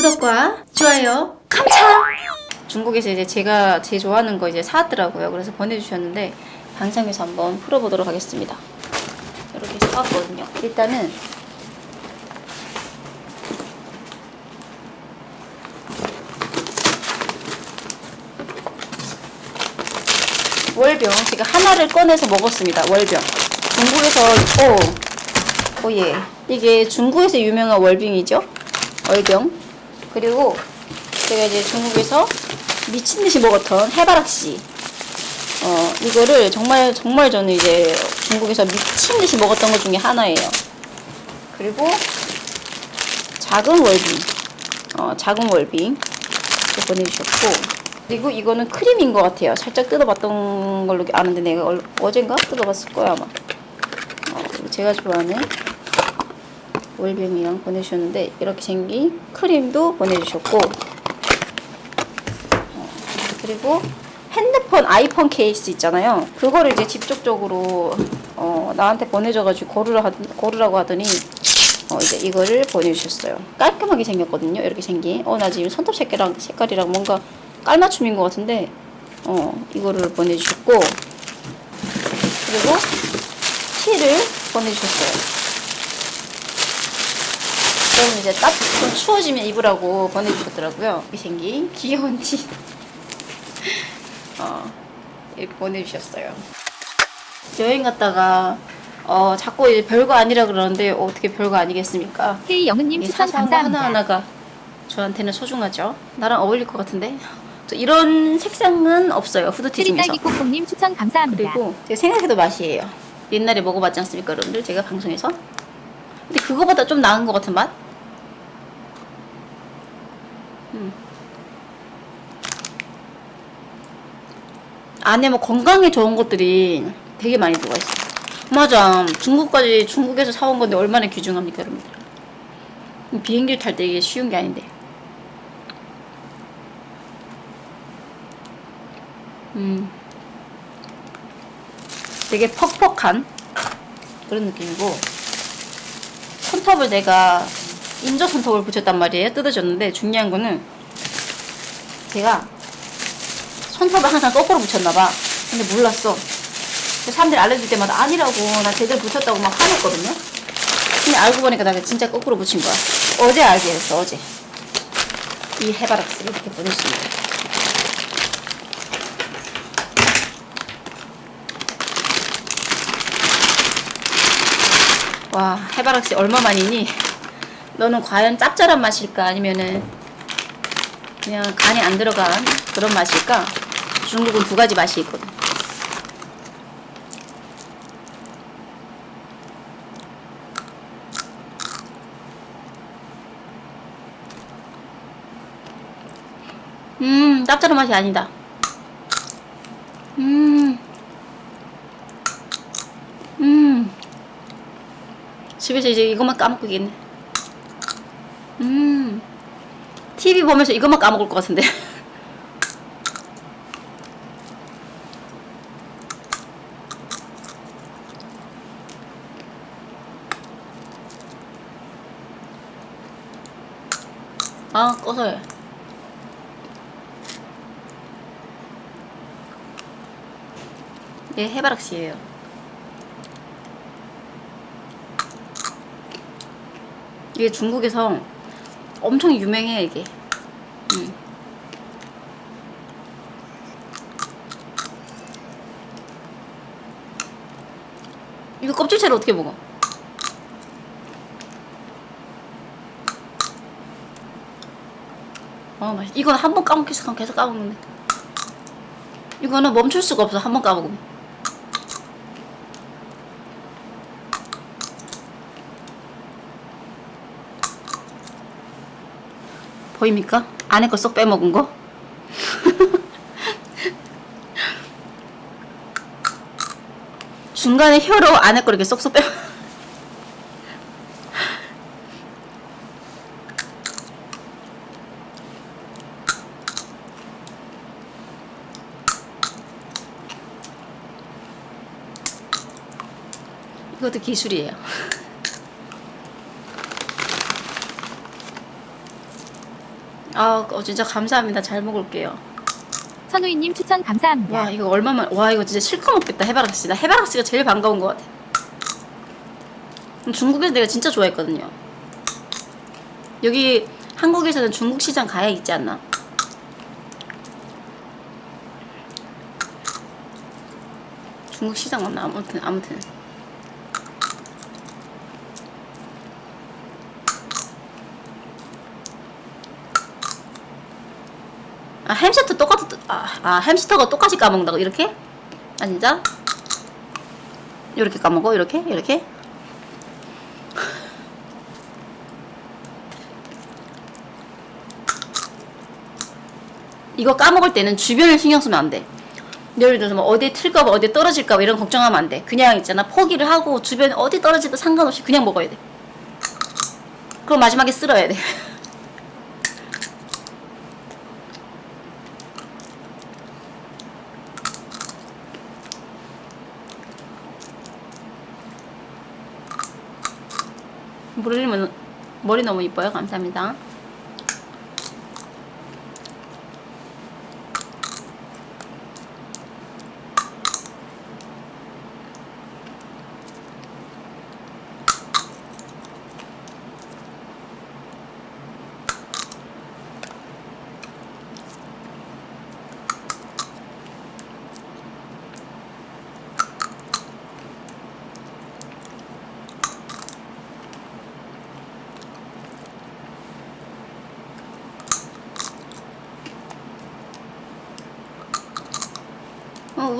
구독과 좋아요. 감차 중국에서 이제 제가 제일 좋아하는 거 이제 사왔더라고요. 그래서 보내주셨는데 방송에서 한번 풀어보도록 하겠습니다. 이렇게 사왔거든요. 일단은 월병. 제가 하나를 꺼내서 먹었습니다. 월병. 중국에서 오 오예. 이게 중국에서 유명한 월병이죠? 월병 그리고 제가 이제 중국에서 미친 듯이 먹었던 해바라기 어 이거를 정말 정말 저는 이제 중국에서 미친 듯이 먹었던 것 중에 하나예요. 그리고 작은 월빙. 어 작은 월빙. 보내주셨고. 그리고 이거는 크림인 것 같아요. 살짝 뜯어봤던 걸로 아는데 내가 얼- 어젠가 뜯어봤을 거야 아마. 어, 제가 좋아하는 월병이랑 보내주셨는데 이렇게 생긴 크림도 보내주셨고 어, 그리고 핸드폰 아이폰 케이스 있잖아요. 그거를 이제 직접적으로 어, 나한테 보내줘가지고 고르라 하, 고르라고 하더니 어, 이제 이거를 보내주셨어요. 깔끔하게 생겼거든요. 이렇게 생긴. 어, 나 지금 손톱 색깔이랑, 색깔이랑 뭔가 깔맞춤인 것 같은데, 어, 이거를 보내주셨고, 그리고 티를 보내주셨어요. 저는 이제 딱좀 추워지면 입으라고 보내주셨더라고요. 이 생긴 귀여운 티. 어, 이렇게 보내주셨어요. 여행 갔다가, 어, 자꾸 이제 별거 아니라 그러는데, 어떻게 별거 아니겠습니까? K 영은님 이 추천 감사합니다. 하나 하나가 저한테는 소중하죠. 나랑 어울릴 것 같은데. 또 이런 색상은 없어요. 후드티 중에서. 코코님 추천 감사합니다. 그리고 제가 생각해도 맛이에요. 옛날에 먹어봤지 않습니까, 여러분들? 제가 방송에서. 근데 그거보다 좀 나은 것 같은 맛? 안에 뭐 건강에 좋은 것들이 되게 많이 들어가 있어요. 맞아. 중국까지 중국에서 사온 건데 얼마나 귀중합니까, 여러분들? 비행기를 탈때 이게 쉬운 게 아닌데. 음. 되게 퍽퍽한 그런 느낌이고 손톱을 내가 인조 손톱을 붙였단 말이에요. 뜯어졌는데 중요한 거는 제가 손톱을 항상 거꾸로 붙였나봐. 근데 몰랐어. 사람들이 알려줄 때마다 아니라고 나 제대로 붙였다고 막 화냈거든요. 근데 알고 보니까 나 진짜 거꾸로 붙인 거야. 어제 알게 됐어 어제. 이 해바라기를 이렇게 보냈습니다. 와 해바라기 얼마만이니? 너는 과연 짭짤한 맛일까 아니면은 그냥 간이 안 들어간 그런 맛일까? 중국은 두 가지 맛이 있거든. 음, 짭짤한 맛이 아니다. 음, 음. 집에서 이제 이것만 까먹고 있겠네. 음. TV 보면서 이것만 까먹을 것 같은데. 아, 꺼서 해. 예, 해바락씨예요. 이게 중국에서 엄청 유명해 이게. 음. 이거 껍질채로 어떻게 먹어? 아 맛있. 이건 한 번 까먹기 시작하면 계속 까먹는데. 이거는 멈출 수가 없어 한 번 까먹으면. 보입니까? 안에 거 쏙 빼먹은 거? 중간에 혀로 안에 거 이렇게 쏙쏙 빼. 이것도 기술이에요. 아 어, 진짜 감사합니다. 잘 먹을게요. 선우이님 추천 감사합니다. 와 이거 얼마만 와 이거 진짜 실컷 먹겠다 해바라기 나 해바라기가 제일 반가운 것 같아 중국에서 내가 진짜 좋아했거든요 여기 한국에서는 중국 시장 가야 있지 않나 중국 시장 맞나 아무튼 아무튼 아 햄스터 똑같아 아, 아 햄스터가 똑같이 까먹는다고 이렇게? 아 진짜? 이렇게 까먹어 이렇게 이렇게? 이거 까먹을 때는 주변을 신경 쓰면 안 돼. 예를 들어서 뭐 어디에 틀까 봐 어디에 떨어질까 봐 이런 걱정하면 안 돼. 그냥 있잖아 포기를 하고 주변에 어디 떨어지도 상관없이 그냥 먹어야 돼. 그럼 마지막에 쓸어야 돼. 머리는 머리 너무 이뻐요. 감사합니다.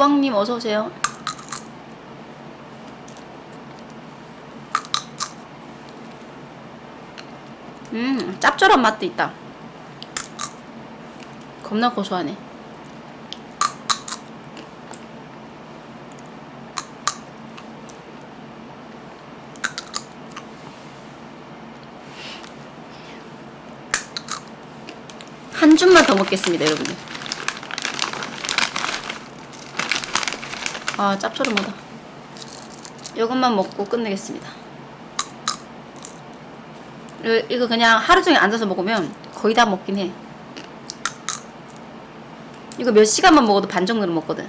우왕님 어서 오세요. 음, 짭조란 맛도 있다. 겁나 고소하네. 한 줌만 더 먹겠습니다, 여러분들. 아, 짭조름하다. 이것만 먹고 끝내겠습니다. 이- 이거 그냥 하루 종일 앉아서 먹으면 거의 다 먹긴 해. 이거 몇 시간만 먹어도 반 정도는 먹거든.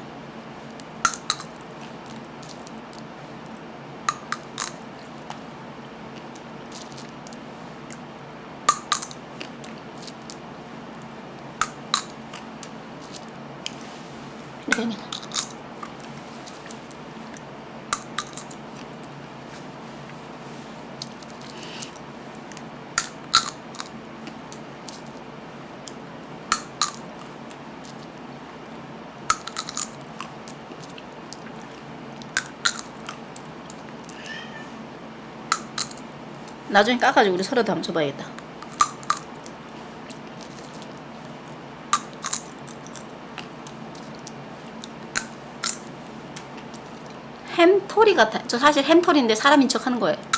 나중에 까가지고 우리 서로도 한번 줘봐야겠다. 햄토리 같아. 저 사실 햄토리인데 사람인 척 하는 거예요.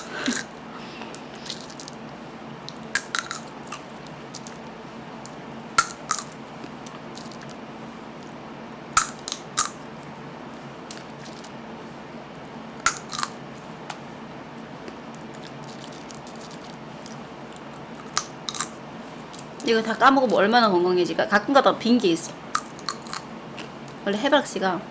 이거 다 까먹으면 얼마나 건강해질까? 가끔가다 빈 게 있어. 원래 해바라기가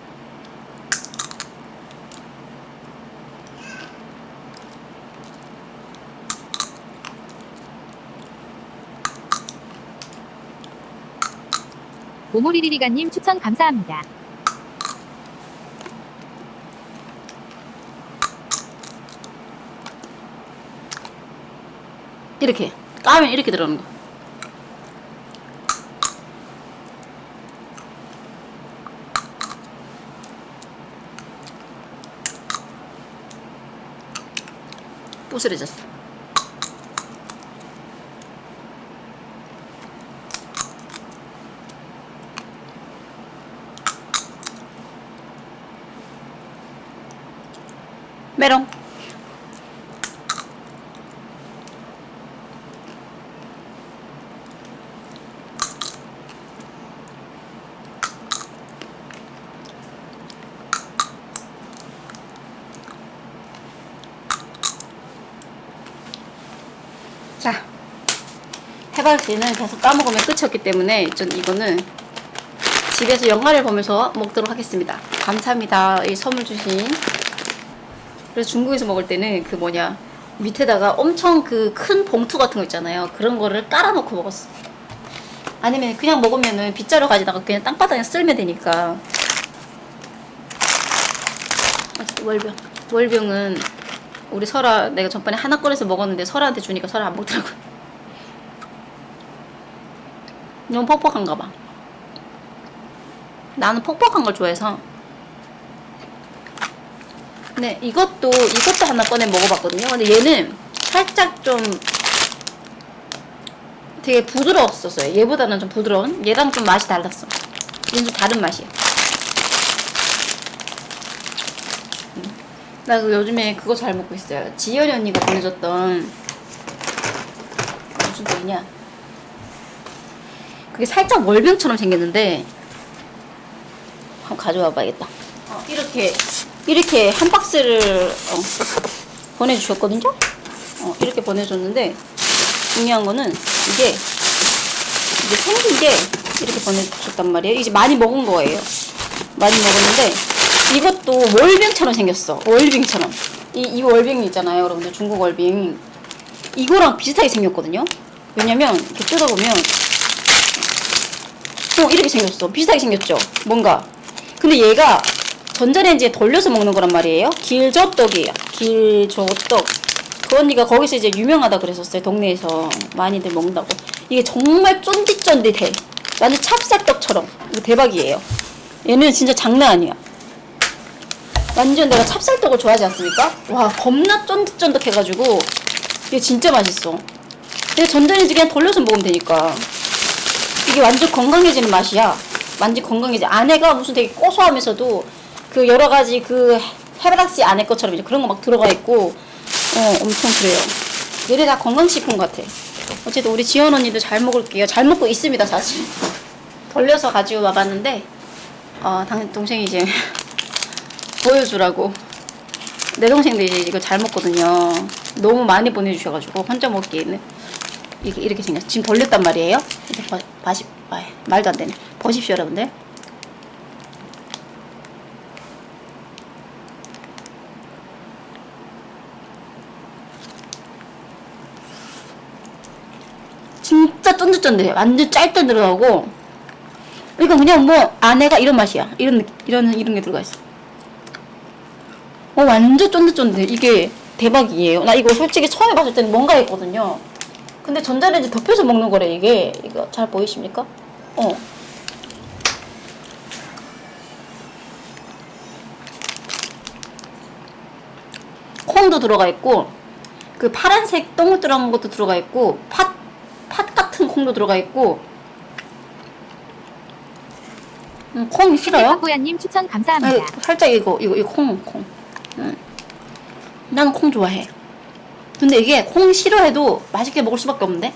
오모리리리가님 추천 감사합니다. 이렇게 까면 이렇게 들어오는 거. 부스러졌어. 메롱. 자, 해바라기는 계속 까먹으면 끝이었기 때문에 전 이거는 집에서 영화를 보면서 먹도록 하겠습니다. 감사합니다. 이 선물 주신. 그래서 중국에서 먹을 때는 그 뭐냐 밑에다가 엄청 그 큰 봉투 같은 거 있잖아요. 그런 거를 깔아놓고 먹었어. 아니면 그냥 먹으면은 빗자루 가지다가 그냥 땅바닥에 쓸면 되니까. 월병. 월병은 우리 설아 내가 전번에 하나 꺼내서 먹었는데 설아한테 주니까 설아 안 먹더라고. 너무 퍽퍽한가 봐. 나는 퍽퍽한 걸 좋아해서. 네, 이것도 이것도 하나 꺼내 먹어봤거든요. 근데 얘는 살짝 좀 되게 부드러웠었어요. 얘보다는 좀 부드러운. 얘랑 좀 맛이 달랐어. 얘는 좀 다른 맛이야. 음. 나그 요즘에 그거 잘 먹고 있어요. 지연이 언니가 보내줬던 무슨 떡이냐? 그게 살짝 월병처럼 생겼는데 한번 가져와 봐야겠다. 어, 이렇게 이렇게 한 박스를 어, 보내주셨거든요. 어, 이렇게 보내줬는데 중요한 거는 이게 이게 생긴 게 이렇게 보내줬단 말이에요. 이제 많이 먹은 거예요. 많이 먹었는데 이것도 월병처럼 생겼어. 월병처럼. 이, 이 월병이 있잖아요. 여러분들 중국 월병. 이거랑 비슷하게 생겼거든요. 왜냐면 이렇게 뜯어보면 어 이렇게 생겼어. 비슷하게 생겼죠. 뭔가. 근데 얘가 전자레인지에 돌려서 먹는 거란 말이에요. 길저떡이에요. 길저떡. 그 언니가 거기서 이제 유명하다 그랬었어요. 동네에서 많이들 먹는다고. 이게 정말 쫀득쫀득해. 완전 찹쌀떡처럼. 이거 대박이에요. 얘는 진짜 장난 아니야. 완전 내가 찹쌀떡을 좋아하지 않습니까? 와 겁나 쫀득쫀득해가지고 이게 진짜 맛있어. 근데 전자레인지 그냥 돌려서 먹으면 되니까. 이게 완전 건강해지는 맛이야. 완전 건강해지. 안에가 무슨 되게 고소하면서도 그 여러 가지 그 해바라기 안에 것처럼 이제 그런 거 막 들어가 있고 어 엄청 그래요. 얘네 다 건강식품 같아. 어쨌든 우리 지연 언니도 잘 먹을게요. 잘 먹고 있습니다 사실. 돌려서 가지고 와봤는데 어 당, 동생이 이제 보여주라고 내 동생도 이제 이거 잘 먹거든요. 너무 많이 보내주셔가지고 혼자 먹기에는 이렇게 이렇게 생겼어. 지금 돌렸단 말이에요. 버, 봐시, 아, 말도 안 되네. 보십시오, 여러분들. 진짜 쫀득쫀득해. 완전 짤때 들어가고. 이거 그냥 뭐 안에가 이런 맛이야. 이런 느- 이런 이런 게 들어가 있어. 어 완전 쫀득쫀득해. 이게 대박이에요. 나 이거 솔직히 처음에 봤을 때는 뭔가 했거든요. 근데 전자레인지 덮여서 먹는 거래 이게. 이거 잘 보이십니까? 어. 콩도 들어가 있고 그 파란색 동그란 것도 들어가 있고 팥, 팥 같은 콩도 들어가 있고 음, 콩 싫어요? 뽀뽀야님 추천 아니, 감사합니다. 살짝 이거 이거 이거 콩 콩. 응. 난콩 좋아해. 근데 이게 콩 싫어해도 맛있게 먹을 수밖에 없는데.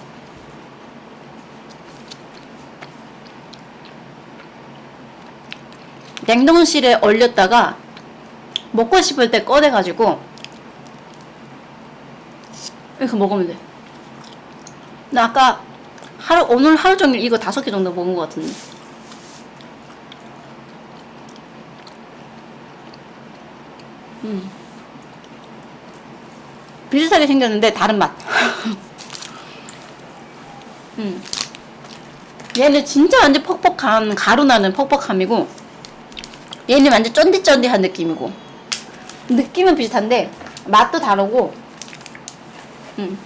냉동실에 얼렸다가 먹고 싶을 때 꺼내가지고 이렇게 먹으면 돼. 나 아까 하루 오늘 하루 종일 이거 다섯 개 정도 먹은 것 같은데. 비슷하게 생겼는데 다른 맛. 음. 얘는 진짜 완전 퍽퍽한 가루 나는 퍽퍽함이고 얘는 완전 쫀득쫀득한 느낌이고 느낌은 비슷한데 맛도 다르고 음.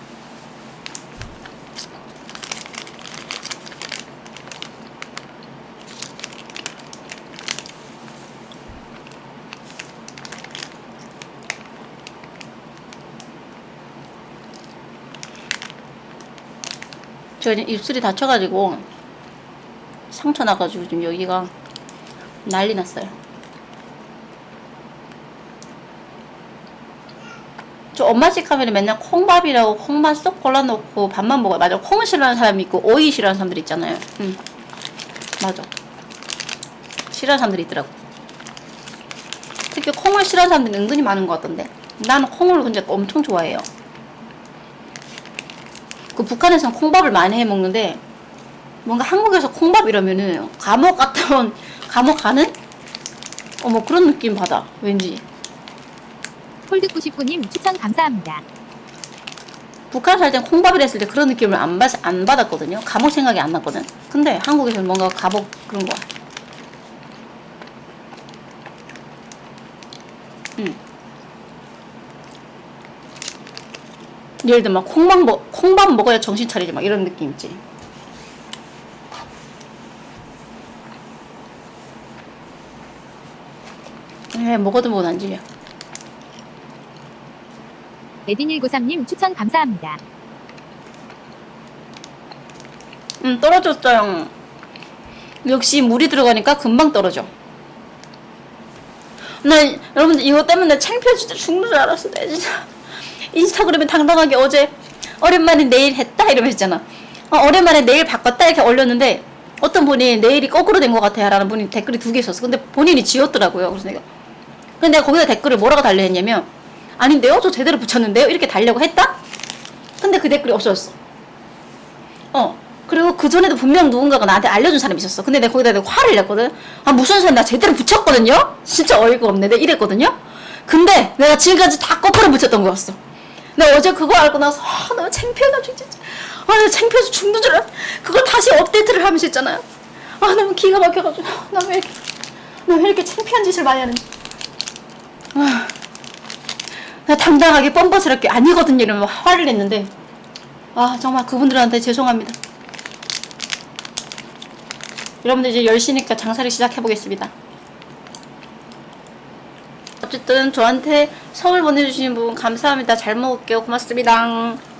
저 지금 입술이 다쳐가지고 상처 나가지고 지금 여기가 난리 났어요. 저 엄마 집 가면 맨날 콩밥이라고 콩만 쏙 골라놓고 밥만 먹어요. 맞아. 콩을 싫어하는 사람이 있고 오이 싫어하는 사람들 있잖아요. 응. 맞아. 싫어하는 사람들이 있더라고. 특히 콩을 싫어하는 사람들이 은근히 많은 것 같던데. 나는 콩을 근데 엄청 좋아해요. 그 북한에서는 콩밥을 많이 해 먹는데 뭔가 한국에서 콩밥 이러면은 감옥 갔다 온 감옥 가는? 어뭐 그런 느낌 받아. 왠지. 폴드99님 추천 감사합니다. 북한 살 땐 콩밥을 했을 때 그런 느낌을 안, 받, 안 받았거든요. 감옥 생각이 안 났거든. 근데 한국에서는 뭔가 감옥 그런 거야 음. 예를 들면 막 콩밥, 먹, 콩밥 먹어야 정신 차리지 막 이런 느낌 있지 에 먹어도 먹어도 안 질려 에딘193님 추천 감사합니다. 음, 떨어졌어요. 역시 물이 들어가니까 금방 떨어져. 나, 여러분들, 이거 때문에 창피해 진짜 죽는 줄 알았어. 내 진짜. 인스타그램에 당당하게 어제, 오랜만에 내일 했다? 이러면서 했잖아. 어, 오랜만에 내일 바꿨다? 이렇게 올렸는데, 어떤 분이 내일이 거꾸로 된 것 같아. 라는 분이 댓글이 두 개 있었어. 근데 본인이 지웠더라고요. 그래서 내가. 근데 내가 거기다 댓글을 뭐라고 달려 했냐면, 아닌데요? 저 제대로 붙였는데요? 이렇게 달려고 했다? 근데 그 댓글이 없어졌어. 어. 그리고 그 전에도 분명 누군가가 나한테 알려준 사람이 있었어. 근데 내가 거기다 내가 화를 냈거든. 아, 무슨 소리 나 제대로 붙였거든요? 진짜 어이가 없네. 내가 이랬거든요? 근데 내가 지금까지 다 거꾸로 붙였던 거였어. 내가 어제 그거 알고 나서, 아, 너무 창피해가지고, 진짜. 아, 내가 창피해서 죽는 줄 알았 그걸 다시 업데이트를 하면서 했잖아요. 아, 너무 기가 막혀가지고. 나 왜 이렇게, 나 왜 이렇게 창피한 짓을 많이 하는지. 아. 나 당당하게 뻔뻔스럽게 아니거든요. 이러면 화를 냈는데. 아, 정말 그분들한테 죄송합니다. 여러분들 이제 10시니까 장사를 시작해 보겠습니다. 어쨌든 저한테 선물 보내주신 분 감사합니다. 잘 먹을게요. 고맙습니다.